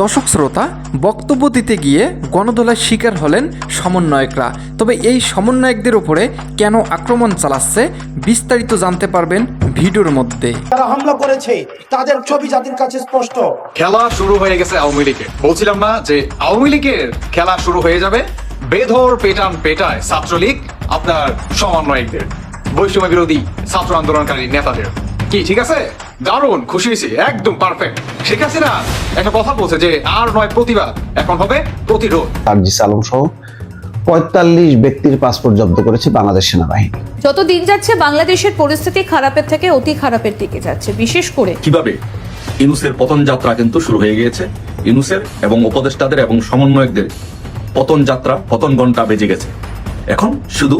দর্শক শ্রোতা বক্তব্য দিতে গিয়ে গণদোলার শিকার হলেন সমন্বয়করা। তবে এই সমন্বয়কদের উপরে কেন আক্রমণ চালাচ্ছে বিস্তারিত জানতে পারবেন ভিডিওর মধ্যে। যারা হামলা করেছে তাদের ছবি জাতির কাছে স্পষ্ট। খেলা শুরু হয়ে গেছে আওয়ামী লীগের। বলছিলাম না যে আওয়ামী লীগের খেলা শুরু হয়ে যাবে বেধর পেটান পেটায় ছাত্রলীগ আপনার সমন্বয়কদের বৈষম্য বিরোধী ছাত্র আন্দোলনকারী নেতাদের। কি? ঠিক আছে? দারুণ খুশি হয়েছি একদম পারফেক্ট শেখ হাসিনা একটা কথা বলছে যে আর নয় প্রতিবাদ এখন হবে প্রতিরোধ। সার্জিস আলম সহ পঁয়তাল্লিশ ব্যক্তির পাসপোর্ট জব্দ করেছে বাংলাদেশ সেনাবাহিনী। যত দিন যাচ্ছে বাংলাদেশের পরিস্থিতি খারাপের থেকে অতি খারাপের দিকে যাচ্ছে বিশেষ করে কীভাবে? ইনুসের পতন যাত্রা কিন্তু শুরু হয়ে গিয়েছে। ইনুসের এবং উপদেষ্টাদের এবং সমন্বয়কদের পতন যাত্রা পতন ঘণ্টা বেজে গেছে। এখন শুধু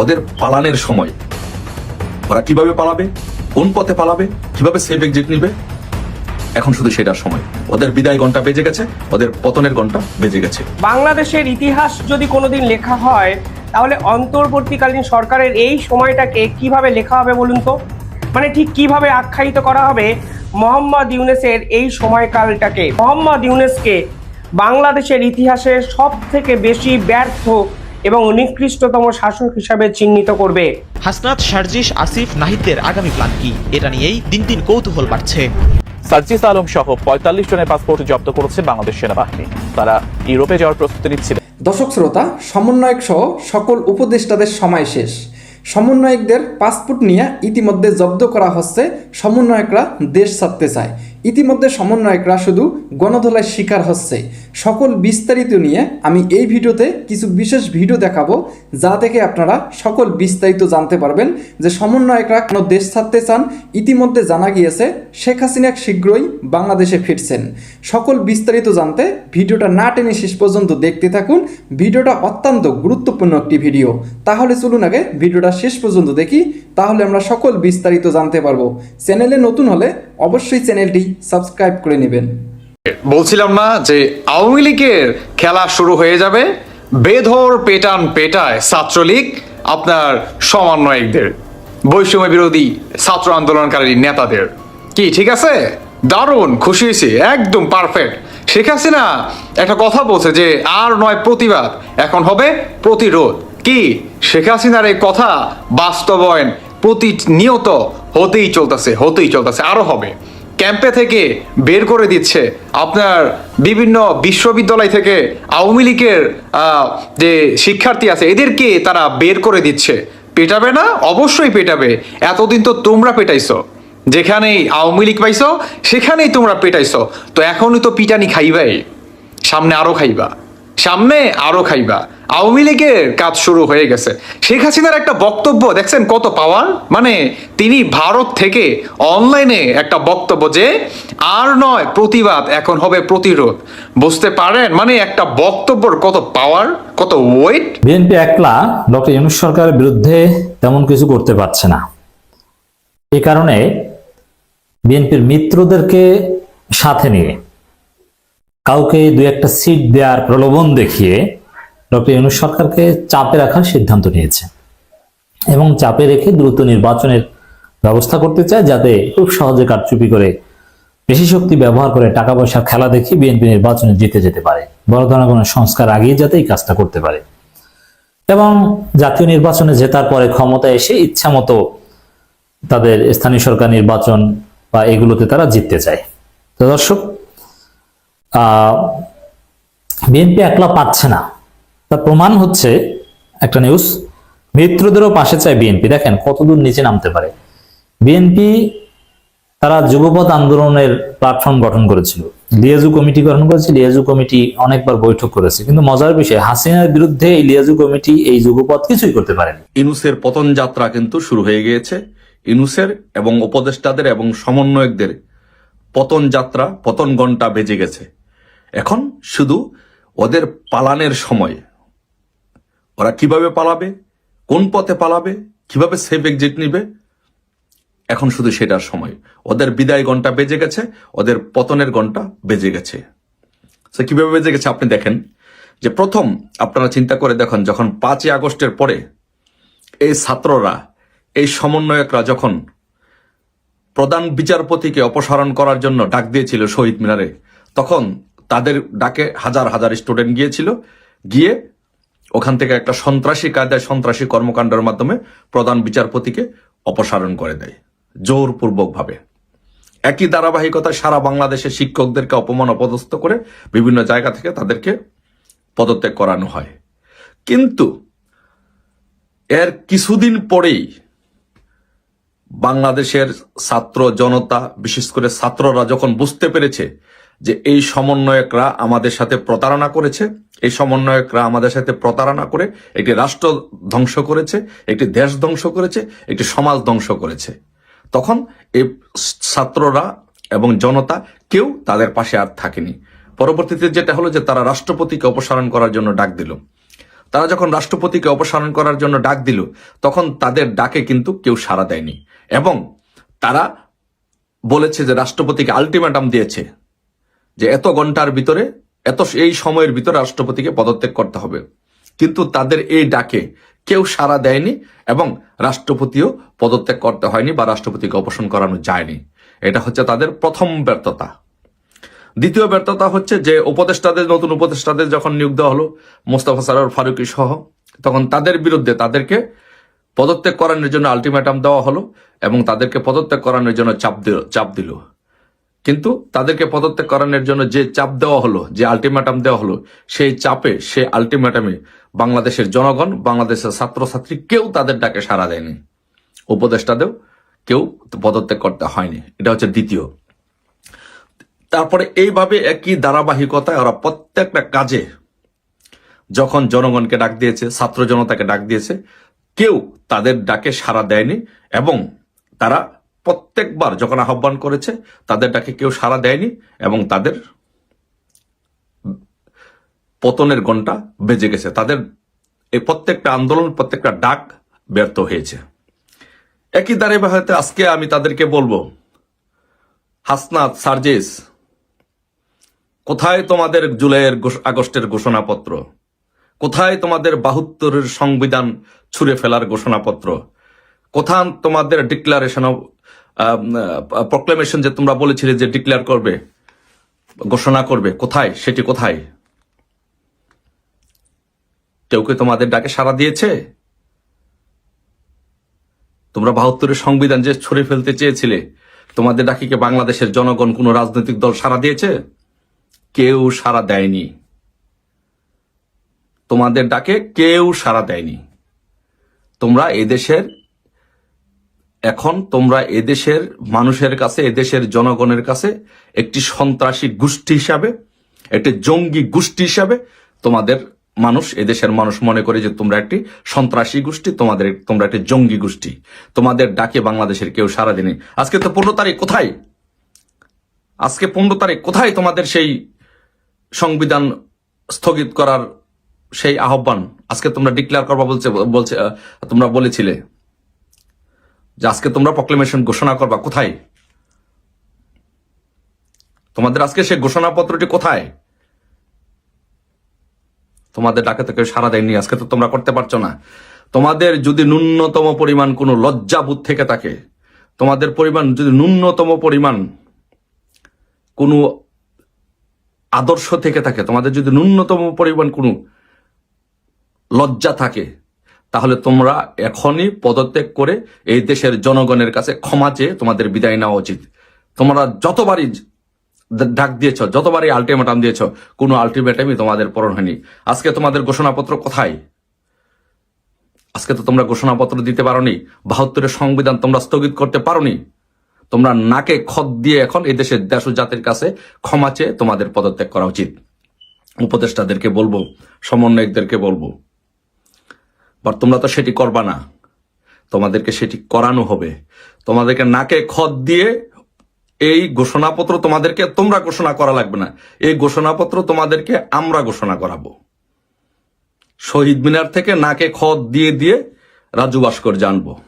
ওদের পালানের সময়। ওরা কীভাবে পালাবে? কোন পথে পালাবে, কীভাবে সেফ এক্সিট নিবে? এখন শুধু সেটার সময়। ওদের বিদায় ঘণ্টা বেজে গেছে, ওদের পতনের ঘণ্টা বেজে গেছে। বাংলাদেশের ইতিহাস যদি কোনোদিন লেখা হয়, তাহলে অন্তর্বর্তীকালীন সরকারের এই সময়টাকে কীভাবে লেখা হবে বলুন তো? মানে ঠিক কীভাবে আখ্যায়িত করা হবে মোহাম্মদ ইউনেসের এই সময়কালটাকে? মোহাম্মদ ইউনেসকে বাংলাদেশের ইতিহাসে সব থেকে বেশি ব্যর্থ এবং নিকৃষ্টতম শাসক হিসাবে চিহ্নিত করবে। হাসনাত সার্জিস আসিফ নাহিদদের আগামী প্ল্যান কি? এটা নিয়েই দিন দিন কৌতূহল বাড়ছে। সার্জিস আলম সহ পঁয়তাল্লিশ জনের পাসপোর্ট জব্দ করেছে বাংলাদেশ সেনাবাহিনী। তারা ইউরোপে যাওয়ার প্রস্তুতি নিচ্ছিলেন দর্শক শ্রোতা সমন্বয়ক সহ সকল উপদেষ্টাদের সময় শেষ। সমন্বয়কদের পাসপোর্ট নিয়ে ইতিমধ্যে জব্দ করা হচ্ছে। সমন্বয়করা দেশ ছাড়তে চায়। ইতিমধ্যে সমন্বয়করা শুধু গণধোলায় শিকার হচ্ছে। সকল বিস্তারিত নিয়ে আমি এই ভিডিওতে কিছু বিশেষ ভিডিও দেখাবো, যা থেকে আপনারা সকল বিস্তারিত জানতে পারবেন যে সমন্বয়করা কেন দেশ ছাড়তে চান। ইতিমধ্যে জানা গিয়েছে, শেখ হাসিনা শীঘ্রই বাংলাদেশে ফিরছেন। সকল বিস্তারিত জানতে ভিডিওটা না টেনে শেষ পর্যন্ত দেখতে থাকুন। ভিডিওটা অত্যন্ত গুরুত্বপূর্ণ একটি ভিডিও। তাহলে চলুন আগে ভিডিওটা শেষ পর্যন্ত দেখি তাহলে আমরা সকল বিস্তারিত জানতে পারব। চ্যানেলে নতুন হলে অবশ্যই চ্যানেলটি সাবস্ক্রাইব করে নেবেন। বলছিলাম না যে আওয়ামী লীগের খেলা শুরু হয়ে যাবে। বেধর পেটান পেটায় ছাত্রলীগ, আপনার সমন্বয়কদের, বৈষম্য বিরোধী ছাত্র আন্দোলনকারী নেতাদের। কি, ঠিক আছে? দারুণ, খুশি হয়েছি, একদম পারফেক্ট শেখ হাসিনা একটা কথা বলছে যে আর নয় প্রতিবাদ, এখন হবে প্রতিরোধ। কি, শেখ হাসিনার এই কথা বাস্তবায়ন প্রতিনিয়ত হতেই চলতেছে হতেই চলতেছে, আরও হবে। ক্যাম্পে থেকে বের করে দিচ্ছে আপনার বিভিন্ন বিশ্ববিদ্যালয় থেকে আওয়ামী লীগের যে শিক্ষার্থী আছে, এদেরকে তারা বের করে দিচ্ছে। পেটাবে না? অবশ্যই পেটাবে। এতদিন তো তোমরা পেটাইছো। যেখানেই আওয়ামী লীগ পাইছো, সেখানেই তোমরা পেটাইছো। তো এখনই তো পিটানি খাইবাই। সামনে আরও খাইবা। সামনে আরও খাইবা। আওয়ামী লীগের কাজ শুরু হয়ে গেছে। শেখ হাসিনার একটা বক্তব্য, দেখছেন কত পাওয়ার মানে তিনি ভারত থেকে অনলাইনে একটা বক্তব্য যে, আর নয়, প্রতিবাদ এখন হবে প্রতিরোধ। বুঝতে পারেন? মানে একটা বক্তব্যর কত পাওয়ার কত ওয়েট বিএনপি একলা, ডক্টর ইউনুস সরকারের বিরুদ্ধে তেমন কিছু করতে পারছে না। এ কারণে বিএনপির মিত্রদেরকে সাথে নিয়ে কাউকে দু একটা সিট দেওয়ার প্রলোভন দেখিয়ে ডক্টর ইউনুস সরকারকে চাপে রাখার সিদ্ধান্ত নিয়েছে এবং চাপে রেখে দ্রুত নির্বাচনের ব্যবস্থা করতে চায় যাতে খুব সহজে কারচুপি করে বেশি শক্তি ব্যবহার করে টাকা পয়সার খেলা দেখিয়ে বিএনপি নির্বাচনে জিতে যেতে পারে। বড় ধরনের কোনো সংস্কার আগিয়ে যাতে এই কাজটা করতে পারে। এবং জাতীয় নির্বাচনে জেতার পরে ক্ষমতায় এসে ইচ্ছা মতো তাদের স্থানীয় সরকার নির্বাচন বা এগুলোতে তারা জিততে চায়। তো দর্শক বিএনপি একলা পাচ্ছে না। তার প্রমাণ হচ্ছে একটা নিউজ মিত্রদেরও পাশে চায় বিএনপি। দেখেন কতদূর নিচে নামতে পারে। বিএনপি তারা যুগপথ আন্দোলনের প্ল্যাটফর্ম গঠন করেছিল। লিয়াজু কমিটি গঠন করেছে, লিয়াজু কমিটি অনেকবার বৈঠক করেছে। কিন্তু মজার বিষয়, হাসিনার বিরুদ্ধে এই লিয়াজু কমিটি এই যুগপথ কিছুই করতে পারেনি। ইনুসের পতন যাত্রা কিন্তু শুরু হয়ে গিয়েছে। ইনুসের এবং উপদেষ্টাদের এবং সমন্বয়কদের পতন যাত্রা, পতন ঘণ্টা বেজে গেছে। এখন শুধু ওদের পালানের সময়। ওরা কীভাবে পালাবে, কোন পথে পালাবে, কীভাবে সেফ এক্সিট নিবে, এখন শুধু সেটার সময়। ওদের বিদায় ঘণ্টা বেজে গেছে, ওদের পতনের ঘণ্টা বেজে গেছে। সে কীভাবে বেজে গেছে আপনি দেখেন, যে প্রথম আপনারা চিন্তা করে দেখুন, যখন পাঁচই আগস্টের পরে এই ছাত্ররা, এই সমন্বয়করা যখন প্রধান বিচারপতিকে অপসারণ করার জন্য ডাক দিয়েছিল শহীদ মিনারে, তখন তাদের ডাকে হাজার হাজার স্টুডেন্ট গিয়েছিল। গিয়ে ওখান থেকে একটা সন্ত্রাসী কায়দায় সন্ত্রাসী কর্মকাণ্ডের মাধ্যমে প্রধান বিচারপতিকে অপসারণ করে দেয়, জোরপূর্বকভাবে। একই ধারাবাহিকতা সারা বাংলাদেশের শিক্ষকদেরকে অপমান অপদস্থ করে বিভিন্ন জায়গা থেকে তাদেরকে পদত্যাগ করানো হয়। কিন্তু এর কিছুদিন পরেই বাংলাদেশের ছাত্র জনতা, বিশেষ করে ছাত্ররা যখন বুঝতে পেরেছে যে এই সমন্বয়করা আমাদের সাথে প্রতারণা করেছে, এই সমন্বয়করা আমাদের সাথে প্রতারণা করে একটি রাষ্ট্র ধ্বংস করেছে, একটি দেশ ধ্বংস করেছে, একটি সমাজ ধ্বংস করেছে। তখন এই ছাত্ররা এবং জনতা কেউ তাদের পাশে আর থাকেনি। পরবর্তীতে যেটা হলো যে তারা রাষ্ট্রপতিকে অপসারণ করার জন্য ডাক দিল। তারা যখন রাষ্ট্রপতিকে অপসারণ করার জন্য ডাক দিল, তখন তাদের ডাকে কিন্তু কেউ সাড়া দেয়নি। এবং তারা বলেছে যে রাষ্ট্রপতিকে আলটিমেটাম দিয়েছে। যে এত ঘণ্টার ভিতরে, এত এই সময়ের ভিতরে রাষ্ট্রপতিকে পদত্যাগ করতে হবে। কিন্তু তাদের এই ডাকে কেউ সাড়া দেয়নি এবং রাষ্ট্রপতিও পদত্যাগ করতে হয়নি বা রাষ্ট্রপতিকে অপসারণ করানো যায়নি। এটা হচ্ছে তাদের প্রথম ব্যর্থতা। দ্বিতীয় ব্যর্থতা হচ্ছে যে উপদেষ্টাদের, নতুন উপদেষ্টাদের যখন নিয়োগ দেওয়া হলো, মোস্তফা সারোয়ার ফারুকি সহ, তখন তাদের বিরুদ্ধে তাদেরকে পদত্যাগ করানোর জন্য আলটিমেটাম দেওয়া হলো এবং তাদেরকে পদত্যাগ করানোর জন্য চাপ দিল চাপ দিল। কিন্তু তাদেরকে পদত্যাগ করানোর জন্য যে চাপ দেওয়া হলো, যে আলটিমেটাম দেওয়া হলো, সেই চাপে, সে আলটিমেটামে বাংলাদেশের জনগণ, বাংলাদেশের ছাত্রছাত্রী কেউ তাদের ডাকে সাড়া দেয়নি। উপদেষ্টাদেও কেউ পদত্যাগ করতে হয়নি। এটা হচ্ছে দ্বিতীয়। তারপরে এইভাবে একই ধারাবাহিকতায় ওরা প্রত্যেকটা কাজে যখন জনগণকে ডাক দিয়েছে, ছাত্র জনতাকে ডাক দিয়েছে, কেউ তাদের ডাকে সাড়া দেয়নি এবং তারা প্রত্যেকবার যখন আহ্বান করেছে, তাদের ডাকে কেউ সাড়া দেয়নি এবং তাদের পতনের ঘণ্টা বেজে গেছে। তাদের এই প্রত্যেকটা আন্দোলন, প্রত্যেকটা ডাক ব্যর্থ হয়েছে। একই ধারাবাহিকতে আজকে আমি তাদেরকে বলব, হাসনাত সার্জেস, কোথায় তোমাদের জুলাইয়ের আগস্টের ঘোষণাপত্র? কোথায় তোমাদের বাহাত্তরের সংবিধান ছুঁড়ে ফেলার ঘোষণাপত্র? কোথায় তোমাদের ডিক্লারেশন অফ প্রক্লেমেশন যে তোমরা বলেছিলে যে ডিক্লেয়ার করবে, ঘোষণা করবে, কোথায়? সেটি কোথায়? কেউ কি তোমাদের ডাকে সাড়া দিয়েছে? তোমরা বাহাত্তরের সংবিধান যে ছুড়ে ফেলতে চেয়েছিলে, তোমাদের ডাকে কি বাংলাদেশের জনগণ কোন রাজনৈতিক দল সাড়া দিয়েছে? কেউ সাড়া দেয়নি। তোমাদের ডাকে কেউ সাড়া দেয়নি। তোমরা এদেশের এখন তোমরা এদেশের মানুষের কাছে, এদেশের জনগণের কাছে একটি সন্ত্রাসী গোষ্ঠী হিসাবে, একটি জঙ্গি গোষ্ঠী হিসাবে তোমাদের মানুষ, এদেশের মানুষ মনে করে যে তোমরা একটি সন্ত্রাসী গোষ্ঠী, তোমাদের তোমরা একটি জঙ্গি গোষ্ঠী। তোমাদের ডাকে বাংলাদেশের কেউ সারা দেয়নি। আজকে তো পনেরো তারিখ, কোথায়? আজকে পনেরো তারিখ, কোথায় তোমাদের সেই সংবিধান স্থগিত করার সেই আহ্বান? আজকে তোমরা ডিক্লেয়ার করবা বলছে বলছে তোমরা বলেছিলে। যে আজকে তোমরা প্রক্লেমেশন ঘোষণা করবা, কোথায়? তোমাদের আজকে সেই ঘোষণাপত্রটি কোথায়? তোমাদের ডাকে তো কেউ সারা দেয়নি, আজকে তো তোমরা করতে পারছ না। তোমাদের যদি ন্যূনতম পরিমাণ কোনো লজ্জাবোধ থেকে থাকে, তোমাদের পরিমাণ যদি ন্যূনতম পরিমাণ কোনো আদর্শ থেকে থাকে, তোমাদের যদি ন্যূনতম পরিমাণ কোনো লজ্জা থাকে তাহলে তোমরা এখনই পদত্যাগ করে এই দেশের জনগণের কাছে ক্ষমা চেয়ে তোমাদের বিদায় নেওয়া উচিত। তোমরা যতবারই ডাক দিয়েছ, যতবারই আলটিমেটাম দিয়েছ, কোনো আলটিমেটামই তোমাদের পূরণ হয়নি। আজকে তোমাদের ঘোষণাপত্র কোথায়? আজকে তো তোমরা ঘোষণাপত্র দিতে পারোনি, বাহাত্তরের সংবিধান তোমরা স্থগিত করতে পারোনি। তোমরা নাকে খত দিয়ে এখন এই দেশের দেশ জাতির কাছে ক্ষমা চেয়ে তোমাদের পদত্যাগ করা উচিত। উপদেষ্টাদেরকে বলব, সমন্বয়কদেরকে বলব। বাট তোমরা তো সেটি করবা না। তোমাদেরকে সেটি করানো হবে। তোমাদেরকে নাকে খত দিয়ে এই ঘোষণাপত্র তোমাদেরকে তোমরা ঘোষণা করা লাগবে না। এই ঘোষণাপত্র তোমাদেরকে আমরা ঘোষণা করাবো। শহীদ মিনার থেকে নাকে খত দিয়ে দিয়ে রাজু ভাস্কর জানব।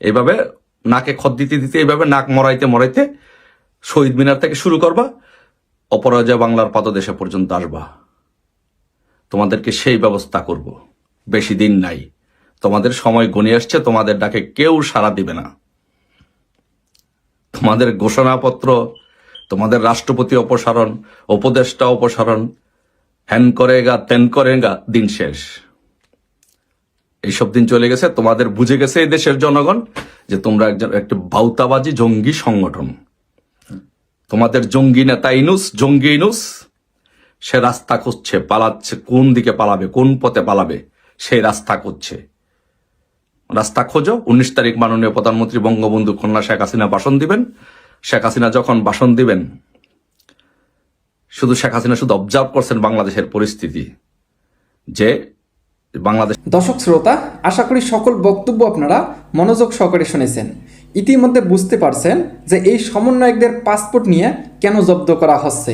এইভাবে নাকে খত দিতে দিতে এইভাবে নাক মরাইতে মরাইতে শহীদ মিনার থেকে শুরু করবা, অপরাজয় বাংলার পাদদেশে পর্যন্ত আসবা। তোমাদেরকে সেই ব্যবস্থা করব। বেশি দিন নাই। তোমাদের সময় গণিয়ে আসছে, তোমাদের ডাকে কেউ সাড়া দিবে না। তোমাদের ঘোষণাপত্র, তোমাদের রাষ্ট্রপতি অপসারণ, উপদেষ্টা অপসারণ হ্যান করেগা, তেন করেগা, দিন শেষ। এইসব দিন চলে গেছে। তোমাদের বুঝে গেছে এই দেশের জনগণ যে তোমরা একজন একটি বাউতাবাজি জঙ্গি সংগঠন। তোমাদের জঙ্গি নেতা ইনুস, জঙ্গি ইনুস, সে রাস্তা খুঁজছে, পালাচ্ছে, কোন দিকে পালাবে, কোন পথে পালাবে? সেই রাস্তা করছে রাস্তা খোঁজো। উনিশ তারিখ মাননীয় প্রধানমন্ত্রী বঙ্গবন্ধু কন্যা শেখ হাসিনা ভাষণ দিবেন। শেখ হাসিনা যখন ভাষণ দিবেন, শুধু শেখ হাসিনা শুধু অবজার্ভ করছেন বাংলাদেশের পরিস্থিতি, যে বাংলাদেশ দর্শক শ্রোতা, আশা করি সকল বক্তব্য আপনারা মনোযোগ সহকারে শুনেছেন। ইতিমধ্যে বুঝতে পারছেন যে এই সমন্বয়কদের পাসপোর্ট নিয়ে কেন জব্দ করা হচ্ছে।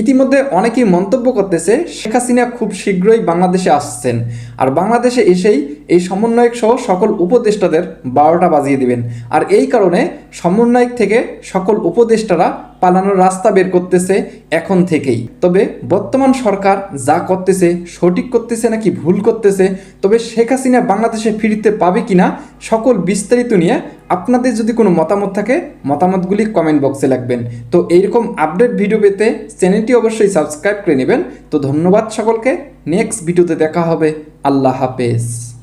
ইতিমধ্যে অনেকেই মন্তব্য করতেছে, শেখ হাসিনা খুব শীঘ্রই বাংলাদেশে আসছেন আর বাংলাদেশে এসেই এই সমন্বয়ক সহ সকল উপদেষ্টাদের বারোটা বাজিয়ে দিবেন। আর এই কারণে সমন্বয়ক থেকে সকল উপদেষ্টারা পালানোর রাস্তা বের করতেছে এখন থেকেই। তবে বর্তমান সরকার যা করতেছে, সঠিক করতেছে নাকি ভুল করতেছে, তবে শেখ হাসিনা বাংলাদেশে ফিরতে পাবে কিনা সকল বিস্তারিত নিয়ে আপনাদের যদি কোনো মতামত থাকে, মতামতগুলি কমেন্ট বক্সে লাগবেন। তো এইরকম আপডেট ভিডিও পেতে চ্যানেলটি অবশ্যই সাবস্ক্রাইব করে নেবেন। তো ধন্যবাদ সকলকে। নেক্সট ভিডিওতে দেখা হবে। আল্লাহ হাফেজ।